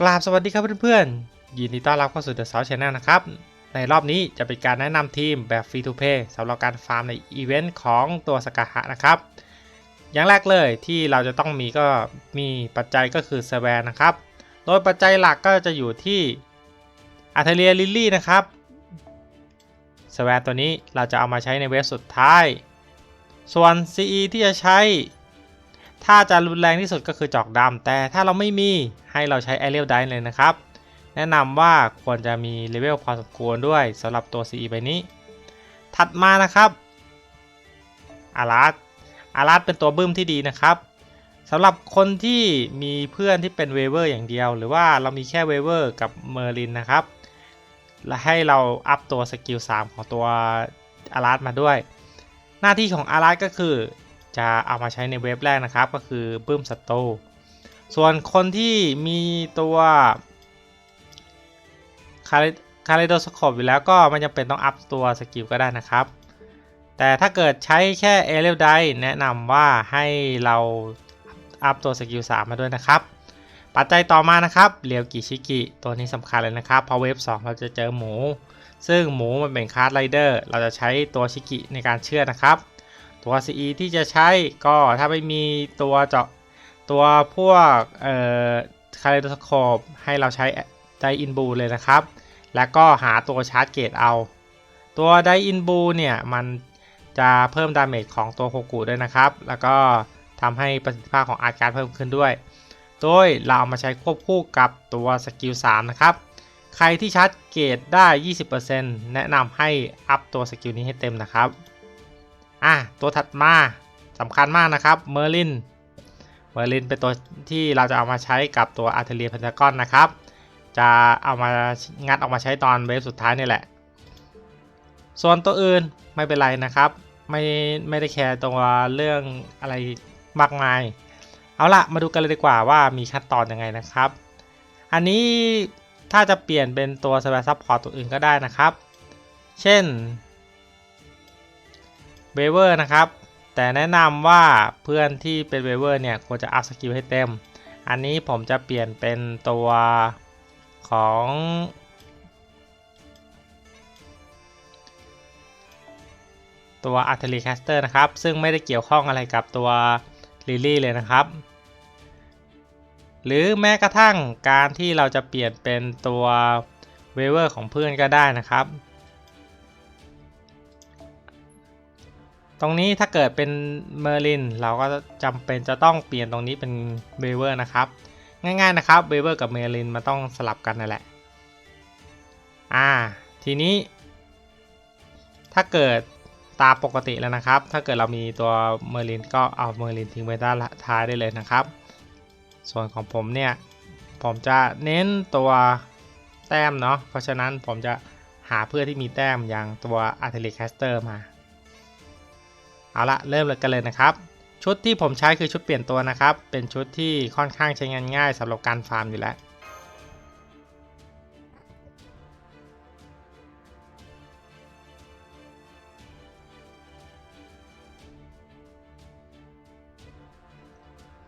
กราบสวัสดีครับเพื่อนๆ ยินดีต้อนรับเข้าสู่ The South Channel นะครับ ในรอบนี้จะเป็นการแนะนำทีมแบบ Free to Play สำหรับการฟาร์มในอีเวนต์ของตัวสกาหะนะครับ อย่างแรกเลยที่เราจะต้องมีก็มีปัจจัยก็คือเซเวนนะครับ โดยปัจจัยหลักก็จะอยู่ที่อาร์เทเรียลิลลี่นะครับเซเวนตัวนี้เราจะเอามาใช้ในเวฟสุดท้าย ส่วน CE ที่จะใช้ ถ้าจะรุนแรงที่สุดก็คือจอกดำแต่ถ้าเราไม่มีให้เราใช้ a อเรียลไดเลยนะครับ แนะนำว่าควรจะมีเลเวลพอสมควรด้วยสำหรับตัว CE ใบนี้ ถัดมานะครับอารัสอารัสเป็นตัวบึ้มที่ดีนะครับสำหรับคนที่มีเพื่อนที่เป็นเวเวอร์อย่างเดียว หรือว่าเรามีแค่เวเวอร์กับเมอร์ลินนะครับและให้เราอัพตัวสกิล3ของตัวอารัสมาด้วย หน้าที่ของอารัสก็คือ จะเอามาใช้ในเว็บแรกนะครับ ก็คือปื้มศัตรูส่วนคนที่มีตัวคาริโดสโคปอยู่แล้วก็ไม่จำเป็นต้องอัพตัวสกิลก็ได้นะครับ แต่ถ้าเกิดใช้แค่เอเลไดแนะนำว่าให้เราอัพตัวสกิล3มาด้วยนะครับ ปัจจัยต่อมานะครับเรียวกิชิกิตัวนี้สำคัญเลยนะครับเพราะเว็บ2เราจะเจอหมู ซึ่งหมูมันเป็นคาร์ดไรเดอร์เราจะใช้ตัวชิกิในการเชื่อนะครับ ตัว CE ที่จะใช้ก็ถ้าไม่มีตัวเจาะตัวพวกเอ่อคาลิโดสโคปให้เราใช้ไดอินบูเลยนะครับ แล้วก็หาตัวชาร์จเกตเอา ตัวไดอินบูเนี่ยมันจะเพิ่มดาเมจของตัวโฮกุด้วยนะครับ แล้วก็ทำให้ประสิทธิภาพของอาร์การ์เพิ่มขึ้นด้วย โดยเราเอามาใช้ควบคู่กับตัวสกิล3นะครับ ใครที่ชาร์จเกตได้ 20%แนะนำให้อัพตัวสกิลนี้ให้เต็มนะครับ อะตัวถัดมาสำคัญมากนะครับเมอร์ลินเมอร์ลินเป็นตัวที่เราจะเอามาใช้กับตัวอาร์เทเรียเพนทากอนนะครับ จะเอามางัดออกมาใช้ตอนเวฟสุดท้ายนี่แหละ ส่วนตัวอื่นไม่เป็นไรนะครับ ไม่ไม่ได้แคร์ตัวเรื่องอะไรมากมาย เอาละมาดูกันเลยดีกว่าว่ามีขั้นตอนยังไงนะครับ อันนี้ถ้าจะเปลี่ยนเป็นตัวสเปซซับพอร์ตตัวอื่นก็ได้นะครับ เช่น เวเวอร์นะครับ แต่แนะนำว่าเพื่อนที่เป็นเวเวอร์เนี่ยควรจะอัพสกิลให้เต็ม อันนี้ผมจะเปลี่ยนเป็นตัวของตัว a r t i l l e r y Caster นะครับ ซึ่งไม่ได้เกี่ยวข้องอะไรกับตัว Lily เลยนะครับ หรือแม้กระทั่งการที่เราจะเปลี่ยนเป็นตัวเวเวอร์ของเพื่อนก็ได้นะครับ ตรงนี้ถ้าเกิดเป็นเมอร์ลินเราก็จำเป็นจะต้องเปลี่ยนตรงนี้เป็นเบเวอร์นะครับ ง่ายๆนะครับเบเวอร์กับเมอร์ลินมันต้องสลับกันนั่นแหละ อ่า ทีนี้ ถ้าเกิดตามปกติแล้วนะครับ ถ้าเกิดเรามีตัวเมอร์ลินก็เอาเมอร์ลินทิ้งไว้ด้านท้ายได้เลยนะครับ ส่วนของผมเนี่ย ผมจะเน้นตัวแต้มเนาะ เพราะฉะนั้นผมจะหาเพื่อที่มีแต้มอย่างตัว a r t i l l e r y Caster มา เอาละเริ่มเลยกันเลยนะครับ ชุดที่ผมใช้คือชุดเปลี่ยนตัวนะครับ เป็นชุดที่ค่อนข้างใช้งานง่ายสำหรับการฟาร์มอยู่แล้ว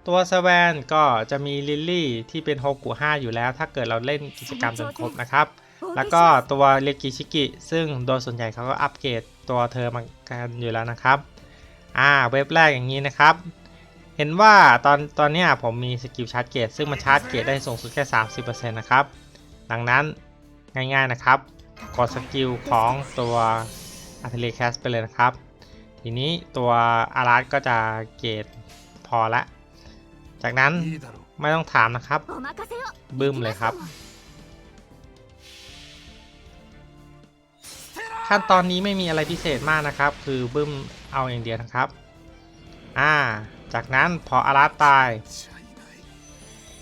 ตัวสแวนก็จะมีลิลลี่ที่เป็นโฮกุ5อยู่แล้ว ถ้าเกิดเราเล่นกิจกรรมจนครบนะครับ แล้วก็ตัวเรกิชิกิ ซึ่งโดยส่วนใหญ่เขาก็อัปเกรดตัวเธอมากันอยู่แล้วนะครับ อ่าเว็บแรกอย่างนี้นะครับ เห็นว่าตอนตอนนี้ผมมีสกิลชาร์จเกตซึ่งมันชาร์จเกตได้สูงสุดแค่ 30%นะครับ ดังนั้นง่ายๆนะครับ กดสกิลของตัวอัตเลแคสไปเลยนะครับ ทีนี้ตัวอารัสก็จะเกตพอละ จากนั้นไม่ต้องถามนะครับ บึ้มเลยครับ ขั้นตอนนี้ไม่มีอะไรพิเศษมากนะครับ คือบึ้ม เอาอย่างเดียวนะครับ อ่า จากนั้นพออารัตตาย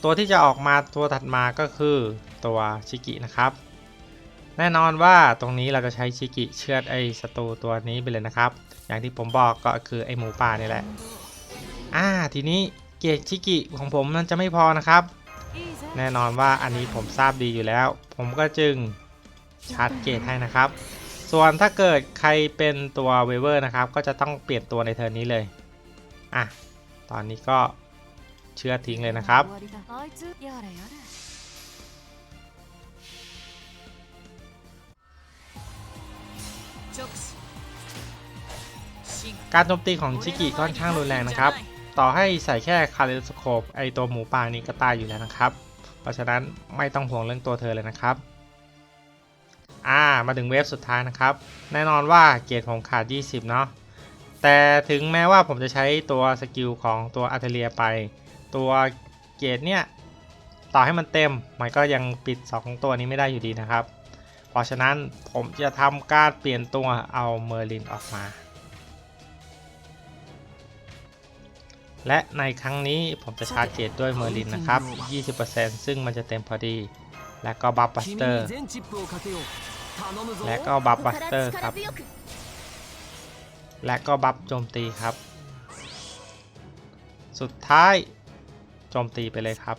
ตัวที่จะออกมาตัวถัดมาก็คือตัวชิกินะครับ แน่นอนว่าตรงนี้เราจะใช้ชิกิเชือดไอศัตรูตัวนี้ไปเลยนะครับ อย่างที่ผมบอกก็คือไอหมูป่านี่แหละ อ่า ทีนี้เกียรชิกิของผมนั้นจะไม่พอนะครับ แน่นอนว่าอันนี้ผมทราบดีอยู่แล้ว ผมก็จึงชาร์จเกตให้นะครับ ส่วนถ้าเกิดใครเป็นตัวเวเวอร์นะครับ ก็จะต้องเปลี่ยนตัวในเทอร์นี้เลย อะ ตอนนี้ก็เชื่อทิ้งเลยนะครับ การโจมตีของชิกิค่อนข้างรุนแรงนะครับ ต่อให้ใส่แค่คาเลสโคปไอตัวหมูป่านี้ก็ตายอยู่แล้วนะครับ เพราะฉะนั้นไม่ต้องห่วงเรื่องตัวเธอเลยนะครับ อ่ามาถึงเวฟสุดท้ายนะครับ แน่นอนว่าเกรติผมขาด 20 เนาะแต่ถึงแม้ว่าผมจะใช้ตัวสกิลของตัวอัเทเลียไป ตัวเกรติเนี่ย ต่อให้มันเต็ม มันก็ยังปิด 2 ตัวนี้ไม่ได้อยู่ดีนะครับ เพราะฉะนั้นผมจะทำการเปลี่ยนตัวเอาเมอร์ลินออกมา และในครั้งนี้ผมจะชาร์จเจตด้วยเมอร์ลินนะครับ 20%ซึ่งมันจะเต็มพอดี และก็บัฟบัสเตอร์ และก็บัฟบัสเตอร์ครับ และก็บัฟโจมตีครับ สุดท้ายโจมตีไปเลยครับ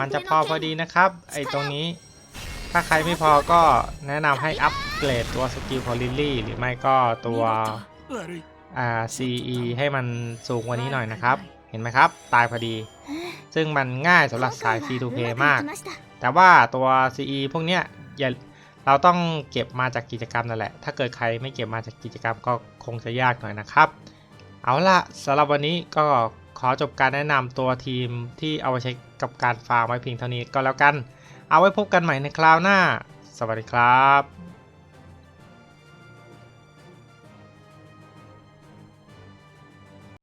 มันจะพอพอดีนะครับ ไอตรงนี้ ถ้าใครไม่พอก็แนะนำให้อัปเกรดตัวสกิลของลิลลี่ หรือไม่ก็ตัว RCE ให้มันสูงกว่านี้หน่อยนะครับ เห็นไหมครับ ตายพอดี ซึ่งมันง่ายสำหรับสาย Free to Play มาก แต่ว่าตัว CE พวกเนี้ยอย่าเราต้องเก็บมาจากกิจกรรมนั่นแหละ ถ้าเกิดใครไม่เก็บมาจากกิจกรรมก็คงจะยากหน่อยนะครับ เอาละสำหรับวันนี้ก็ขอจบการแนะนำตัวทีมที่เอาไว้ใช้กับการฟาร์มไว้เพียงเท่านี้ก็แล้วกัน เอาไว้พบกันใหม่ในคราวหน้า สวัสดีครับ